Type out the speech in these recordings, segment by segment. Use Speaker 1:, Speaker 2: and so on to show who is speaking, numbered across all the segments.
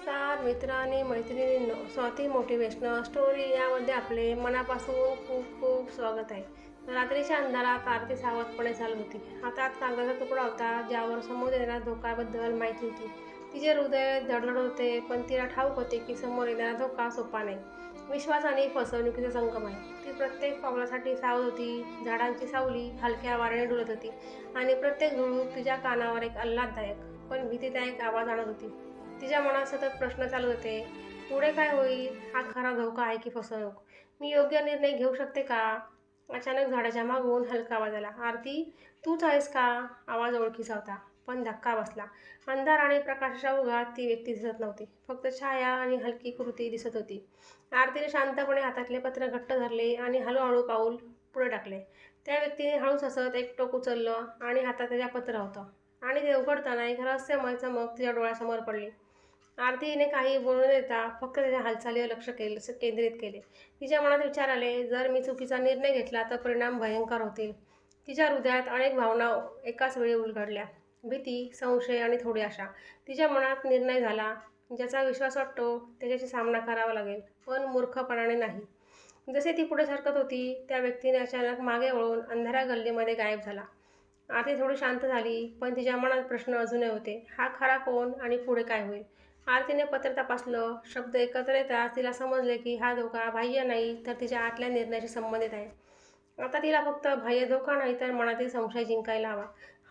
Speaker 1: नमस्कार मित्र आणि मैत्रिणींनो. स्वाती मोटिवेशनल स्टोरी यामध्ये आपले मनापासून खूप खूप स्वागत आहे. रात्रीच्या अंधारात आरती सावधपणे चालू होती. हातात कागदाचा तुकडा होता ज्यावर समोर येणाऱ्या धोकाबद्दल माहिती होती. तिचे हृदय धडधड होते पण तिला ठाऊक होते की समोर येणारा धोका सोपा नाही. विश्वास आणि फसवणुकीचा संगम आहे. ती प्रत्येक पावलासाठी सावध होती झाडांची सावली हलक्या वाऱ्याने डुलत होती आणि प्रत्येक धुळूक तिच्या कानावर एक आल्हाददायक पण भीतीदायक आवाज आणत होती. तिच्या मनात सतत प्रश्न चालू होते. पुढे काय होईल? हा खरा धोका आहे की फसवणूक? मी योग्य निर्णय घेऊ शकते का? अचानक झाडाच्या मागून हलका आवाज आला. आरती तूच आहेस का? आवाज ओळखीचा होता पण धक्का बसला. अंधार आणि प्रकाशाच्या ओघात ती व्यक्ती दिसत नव्हती. फक्त छाया आणि हलकी कृती दिसत होती. आरतीने शांतपणे हातातले पत्र घट्ट धरले आणि हळूहळू पाऊल पुढे टाकले. त्या व्यक्तीने हळूच हसत एक टोक उचललं आणि हातात त्याच्या पत्र होतं. आणि ते उघडताना एक रहस्यमय चमक तिच्या डोळ्यासमोर पडली. आरतीने काही बोलू न देता फक्त त्याच्या हालचालीवर लक्ष केलं केंद्रित केले. तिच्या मनात विचार आले जर मी चुकीचा निर्णय घेतला तर परिणाम भयंकर होतील. तिच्या हृदयात अनेक भावना एकाच वेळी उलगडल्या. भीती संशय आणि थोडी आशा. तिच्या मनात निर्णय झाला. ज्याचा विश्वास वाटतो त्याच्याशी सामना करावा लागेल पण मूर्खपणाने नाही. जसे ती पुढे सरकत होती त्या व्यक्तीने अचानक मागे वळून अंधाऱ्या गल्लीमध्ये गायब झाला. आरती थोडी शांत झाली पण तिच्या मनात प्रश्न अजूनही होते. हा खरा कोण आणि पुढे काय होईल? आरतीने पत्र तपासलं. शब्द एकत्र येताच तिला समजले की हा धोका बाह्य नाही तर तिच्या आतल्या निर्णयाशी संबंधित आहे. आता तिला फक्त बाह्य धोका नाही तर मनातील संशय जिंकायला हवा.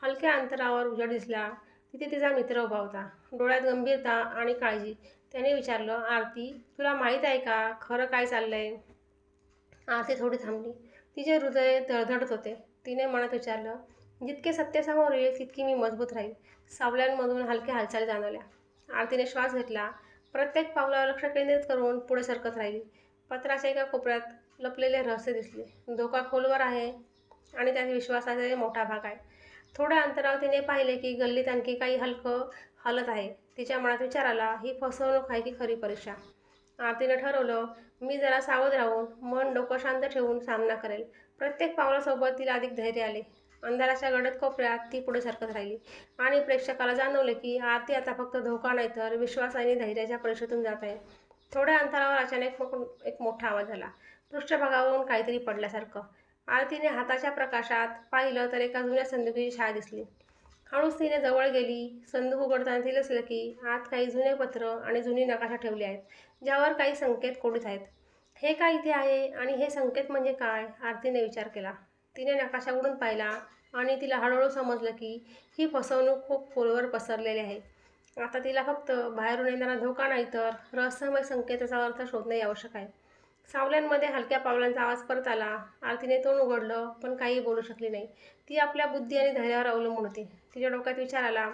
Speaker 1: हलक्या अंतरावर उजड दिसला. तिथे तिचा मित्र उभा होता. डोळ्यात गंभीरता आणि काळजी. त्याने विचारलं आरती तुला माहीत आहे का खरं काय चाललंय? आरती थोडी थांबली. तिचे हृदय धडधडत होते. तिने मनात विचारलं जितके सत्य समोर येईल तितकी मी मजबूत राहील. सावल्यांमधून हलक्या हालचाली जाणवल्या. आरतीने श्वास घेतला. प्रत्येक पावलावर लक्ष केंद्रित करून पुढे सरकत राहिली. पत्राच्या एका कोपऱ्यात लपलेले रहस्य दिसले. धोका खोलवर आहे आणि त्यात विश्वासाचा मोठा भाग आहे. थोड्या अंतरावर तिने पाहिले की गल्लीत आणखी काही हलकं हलत आहे. तिच्या मनात विचार आला ही फसवणूक आहे की खरी परीक्षा? आरतीने ठरवलं मी जरा सावध राहून मन डोकं शांत ठेवून सामना करेल. प्रत्येक पावलासोबत तिला अधिक धैर्य आले. अंधाराच्या गडद कोपऱ्यात ती पुढे सरकत राहिली. आणि प्रेक्षकाला जाणवलं की आरती आता फक्त धोका नाही तर विश्वास आणि धैर्याच्या परीक्षेतून जात आहे. थोड्या अंतरावर अचानक एक मोठा आवाज झाला. पृष्ठभागावरून काहीतरी पडल्यासारखं. आरतीने हाताच्या प्रकाशात पाहिलं तर एका जुन्या संदुकीची छाया दिसली. हळूच तिने जवळ गेली. संदूक उघडताना तिला दिसलं की आत काही जुने पत्र आणि जुनी नकाशा ठेवली आहेत ज्यावर काही संकेत कोडीत आहेत. हे काय इथे आहे आणि हे संकेत म्हणजे काय? आरतीने विचार केला. तिने नकाशा पाहिला आणि तिला हळूहळू समजलं की ही फसवणूक खूप खोलवर पसरलेली आहे. आता तिला फक्त बाहेरून येणारा धोका नाही तर रहस्यमय संकेताचा अर्थ शोधणे आवश्यक आहे. सावल्यांमध्ये हलक्या पावलांचा आवाज परत आला. आरतीने तोंड उघडलं पण काही बोलू शकली नाही. ती आपल्या बुद्धी आणि धैर्यावर अवलंबून होती. तिच्या डोक्यात विचार आला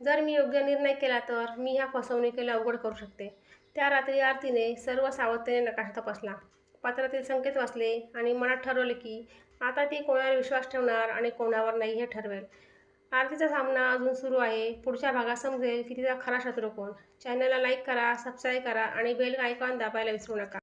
Speaker 1: जर मी योग्य निर्णय केला तर मी ह्या फसवणुकीला अवघड करू शकते. त्या रात्री आरतीने सर्व सावधतेने नकाशा तपासला. पात्रातील संकेत वाचले आणि मनात ठरवले की आता ती कोणावर विश्वास ठेवणार आणि कोणावर नाही हे ठरवेल. आरतीचा सामना अजून सुरू आहे. पुढच्या भागात समजेल की तिचा खरा शत्रू कोण. चॅनलला लाईक करा सबस्क्राईब करा आणि बेल आयकॉन दाबायला विसरू नका.